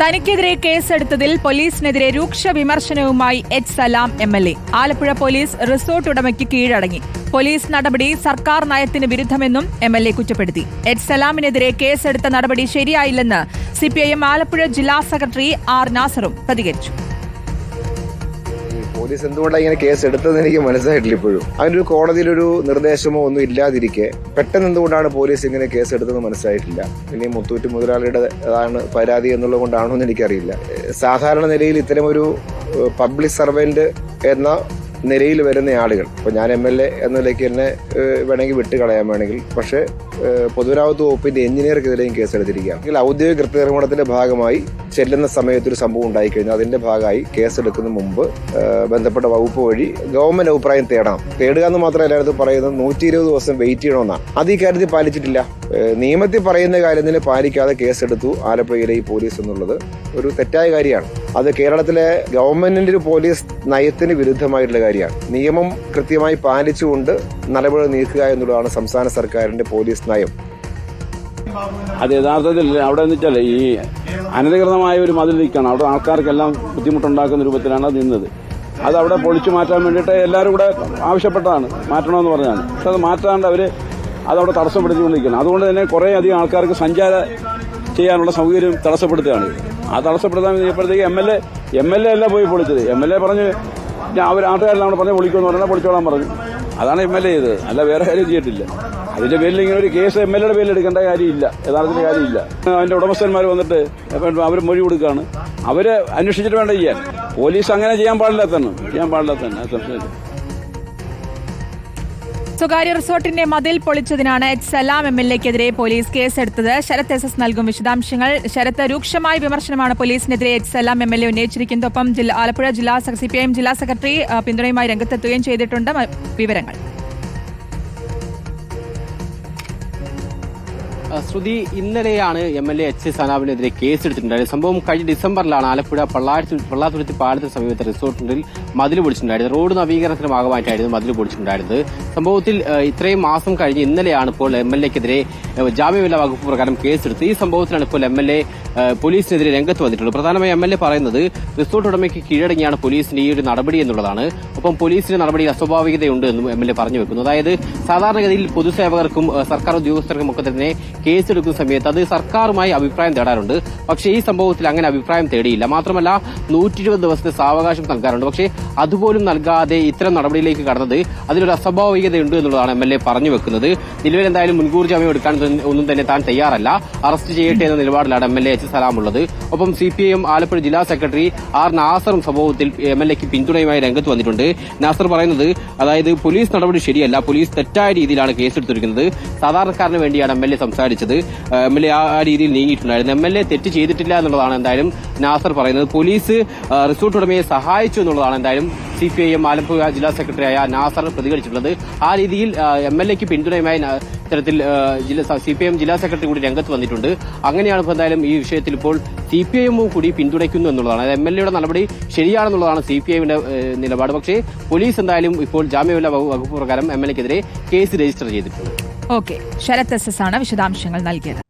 തനിക്കെതിരെ കേസെടുത്തതിൽ പോലീസിനെതിരെ രൂക്ഷ വിമർശനവുമായി H Salam M L A. Alappuzha police resort ഉടമയ്ക്ക് കീഴടങ്ങി. പോലീസ് നടപടി സർക്കാർ നയത്തിന് വിരുദ്ധമെന്നും എം എൽ എ കുറ്റപ്പെടുത്തി. എച്ച് സലാമിനെതിരെ കേസെടുത്ത നടപടി ശരിയായില്ലെന്ന് സിപിഐഎം ആലപ്പുഴ ജില്ലാ സെക്രട്ടറി ആർ നാസറും പ്രതികരിച്ചു. പോലീസ് എന്തുകൊണ്ടാണ് ഇങ്ങനെ കേസ് എടുത്തതെന്ന് എനിക്ക് മനസ്സിലായിട്ടില്ല ഇപ്പോഴും. അതിനൊരു കോടതിയിലൊരു നിർദ്ദേശമോ ഒന്നും ഇല്ലാതിരിക്കെ പെട്ടെന്ന് എന്തുകൊണ്ടാണ് പോലീസ് ഇങ്ങനെ കേസ് എടുത്തതെന്ന് മനസ്സിലായിട്ടില്ല. ഇനി മുത്തൂറ്റ് മുതലാളിയുടെ അതാണ് പരാതി എന്നുള്ളത് കൊണ്ടാണോ എന്ന് എനിക്കറിയില്ല സാധാരണ നിലയിൽ ഇത്തരമൊരു പബ്ലിക് സർവന്റ് എന്ന നിലയിൽ വരുന്ന ആളുകൾ. ഇപ്പോൾ ഞാൻ എം എൽ എ എന്ന നിലയ്ക്ക് എന്നെ വേണമെങ്കിൽ വിട്ട് കളയാൻ വേണമെങ്കിൽ. പക്ഷേ പൊതുരാവത്ത് വകുപ്പിന്റെ എഞ്ചിനീയർക്കെതിരെയും അല്ലെങ്കിൽ ഔദ്യോഗിക കൃത്യനിർമ്മാണത്തിന്റെ ഭാഗമായി ചെല്ലുന്ന സമയത്തൊരു സംഭവം ഉണ്ടായിക്കഴിഞ്ഞാൽ അതിന്റെ ഭാഗമായി കേസെടുക്കുന്ന മുമ്പ് ബന്ധപ്പെട്ട വകുപ്പ് വഴി ഗവൺമെന്റ് അഭിപ്രായം തേടണം. തേടുക എന്ന് മാത്രമല്ല എല്ലായിടത്തും പറയുന്നത് നൂറ്റി ഇരുപത് ദിവസം വെയിറ്റ് ചെയ്യണമെന്നാണ് അത് ഈ കാര്യത്തിൽ പാലിച്ചിട്ടില്ല. നിയമത്തിൽ പറയുന്ന കാര്യത്തിന് പാലിക്കാതെ കേസെടുത്തു ആലപ്പുഴയിലെ ഈ പോലീസ് എന്നുള്ളത് ഒരു തെറ്റായ കാര്യമാണ്. അത് കേരളത്തിലെ ഗവൺമെന്റിന്റെ പോലീസ് നയത്തിന് വിരുദ്ധമായിട്ടുള്ള കാര്യമാണ്. നിയമം കൃത്യമായി പാലിച്ചുകൊണ്ട് നടപടി നീക്കുക എന്നുള്ളതാണ് സംസ്ഥാന സർക്കാരിന്റെ പോലീസ് നയം. അത് യഥാർത്ഥത്തിൽ അവിടെ എന്ന് വെച്ചാൽ ഈ അനധികൃതമായ ഒരു മതിൽ നിൽക്കുകയാണ് അവിടെ ആൾക്കാർക്കെല്ലാം ബുദ്ധിമുട്ടുണ്ടാക്കുന്ന രൂപത്തിലാണ് അത് നിന്നത്. അത് അവിടെ പൊളിച്ചു മാറ്റാൻ വേണ്ടിയിട്ട് എല്ലാവരും കൂടെ ആവശ്യപ്പെട്ടതാണ്. മാറ്റണമെന്ന് പറഞ്ഞാണ് പക്ഷെ അത് മാറ്റാണ്ട് അവർ അതവിടെ തടസ്സപ്പെടുത്തിക്കൊണ്ടിരിക്കുകയാണ്. അതുകൊണ്ട് തന്നെ കുറേ അധികം ആൾക്കാർക്ക് സഞ്ചാര ചെയ്യാനുള്ള സൗകര്യം തടസ്സപ്പെടുത്തുകയാണ്. ആ തടസ്സപ്പെടുത്താൻ ചെയ്യപ്പോഴത്തേക്ക് M L A M L A അല്ല പോയി പൊളിച്ചത്. എം എൽ എ പറഞ്ഞ് അവർ ആട്ടുകാരനാണ് പറഞ്ഞ് പൊളിക്കുമെന്ന് പറഞ്ഞാൽ പൊളിച്ചോളാൻ പറഞ്ഞു. അതാണ് എം എൽ എ ചെയ്തത്. അല്ല വേറെ കാര്യം ചെയ്തിട്ടില്ല. അതിന്റെ പേരിൽ ഇങ്ങനെ ഒരു കേസ് എം എൽ എയുടെ പേരിൽ എടുക്കേണ്ട കാര്യമില്ല. യഥാർത്ഥത്തിൽ കാര്യമില്ല. അതിന്റെ ഉടമസ്ഥന്മാർ വന്നിട്ട് അവർ മൊഴി കൊടുക്കുകയാണ്. അവരെ അന്വേഷിച്ചിട്ട് വേണ്ട ചെയ്യാൻ. പോലീസ് അങ്ങനെ ചെയ്യാൻ പാടില്ല പാടില്ലാത്തതാണ്. ചെയ്യാൻ പാടില്ല തന്നെ സ്വകാര്യ റിസോർട്ടിന്റെ മതിൽ പൊളിച്ചതിനാണ് എച്ച് സലാം എം എൽ എക്കെതിരെ പോലീസ് കേസെടുത്തത്. ശരത് എസ് എസ് നൽകും വിശദാംശങ്ങൾ. ശരത്ത് രൂക്ഷമായ വിമർശനമാണ് പോലീസിനെതിരെ H Salam M L A ഉന്നയിച്ചിരിക്കുന്നതൊപ്പം Alappuzha ജില്ലാ സി പി ഐ എം ജില്ലാ സെക്രട്ടറി പിന്തുണയുമായി രംഗത്തെത്തുകയും ചെയ്തിട്ടുണ്ട്. വിവരങ്ങൾ. ശ്രുതി ഇന്നലെയാണ് എം എൽ എ എച്ച് സനാബിനെതിരെ കേസെടുത്തിട്ടുണ്ടായത്. സംഭവം കഴിഞ്ഞ ഡിസംബറിലാണ് ആലപ്പുഴ പള്ളാരി പള്ളാത്തുരുത്തി പാലത്തിന് സമീപത്തെ റിസോർട്ടിൽ മതിൽ പൊളിച്ചിട്ടുണ്ടായിരുന്നത് റോഡ് നവീകരണത്തിന് ഭാഗമായിട്ടായിരുന്നു മതിൽ പൊളിച്ചിട്ടുണ്ടായിരുന്നത് സംഭവത്തിൽ ഇത്രയും മാസം കഴിഞ്ഞ് ഇന്നലെയാണ് ഇപ്പോൾ എം എൽ എക്കെതിരെ ജാമ്യമില്ലാ വകുപ്പ് പ്രകാരം കേസെടുത്ത് ഈ സംഭവത്തിലാണ് ഇപ്പോൾ എം എൽ എ പോലീസിനെതിരെ രംഗത്ത് വന്നിട്ടുള്ളത്. പ്രധാനമായും എം എൽ എ പറയുന്നത് റിസോർട്ട് ഉടമയ്ക്ക് കീഴടങ്ങിയാണ് പോലീസിന്റെ ഈ ഒരു നടപടി എന്നുള്ളതാണ്. ഒപ്പം പോലീസിന്റെ നടപടിയിൽ അസ്വാഭാവികതയുണ്ട് എന്നും എം എൽ എ പറഞ്ഞു വെക്കുന്നു. അതായത് സാധാരണഗതിയിൽ പൊതുസേവകർക്കും സർക്കാർ ഉദ്യോഗസ്ഥർക്കും ഒക്കെ തന്നെ കേസെടുക്കുന്ന സമയത്ത് അത് സർക്കാരുമായി അഭിപ്രായം തേടാറുണ്ട്. പക്ഷേ ഈ സംഭവത്തിൽ അങ്ങനെ അഭിപ്രായം തേടിയില്ല. മാത്രമല്ല നൂറ്റി ഇരുപത് ദിവസത്തെ സാവകാശം നൽകാറുണ്ട്. പക്ഷേ അതുപോലും നൽകാതെ ഇത്തരം നടപടിയിലേക്ക് കടന്നത് അതിലൊരു അസ്വാഭാവികതയുണ്ട് എന്നുള്ളതാണ് എം എൽ എ പറഞ്ഞു വെക്കുന്നത്. നിലവിൽ എന്തായാലും മുൻകൂർ ജാമ്യം എടുക്കാൻ ഒന്നും തന്നെ താൻ തയ്യാറല്ല. അറസ്റ്റ് ചെയ്യട്ടെ എന്ന നിലപാടിലാണ് M L A H Salam ഉള്ളത്. ഒപ്പം സി പി ഐഎം ആലപ്പുഴ ജില്ലാ സെക്രട്ടറി ആർ നാസറും സംഭവത്തിൽ എം എൽ എക്ക് പിന്തുണയുമായി രംഗത്ത് വന്നിട്ടുണ്ട്. നാസർ പറയുന്നത് അതായത് പോലീസ് നടപടി ശരിയല്ല. പോലീസ് തെറ്റായ രീതിയിലാണ് കേസെടുത്തിരിക്കുന്നത്. സാധാരണക്കാരന് വേണ്ടിയാണ് എം എൽ എ സംസാരിച്ചത്. എം എൽ എ ആ രീതിയിൽ നീങ്ങിയിട്ടുണ്ടായിരുന്നു. എം എൽ എ തെറ്റ് ചെയ്തിട്ടില്ല എന്നുള്ളതാണ് എന്തായാലും നാസർ പറയുന്നത്. പോലീസ് റിസോർട്ട് ഉടമയെ സഹായിച്ചു എന്നുള്ളതാണ് എന്തായാലും C P I M Alappuzha ജില്ലാ സെക്രട്ടറിയായ നാസർ പ്രതികരിച്ചിട്ടുള്ളത്. ആ രീതിയിൽ എം എൽ എക്ക് പിന്തുണയുമായി ഇത്തരത്തിൽ സി പി ഐ എം ജില്ലാ സെക്രട്ടറി കൂടി രംഗത്ത് വന്നിട്ടുണ്ട്. അങ്ങനെയാണ് ഇപ്പോൾ എന്തായാലും ഈ വിഷയത്തിൽ ഇപ്പോൾ സി പി ഐ എമ്മും കൂടി പിന്തുണയ്ക്കുന്നു എന്നുള്ളതാണ്. അതായത് എം എൽ എയുടെ നടപടി ശരിയാണെന്നുള്ളതാണ് സി പി ഐയുടെ നിലപാട്. പക്ഷേ പോലീസ് എന്തായാലും ഇപ്പോൾ ജാമ്യമില്ലാ വകു- വകുപ്പ് പ്രകാരം എം എൽ എക്കെതിരെ കേസ് രജിസ്റ്റർ ചെയ്തിട്ടുണ്ട്. ഓക്കെ. ശരത് എസ് എസ് ആണ് വിശദാംശങ്ങൾ നൽകിയത്.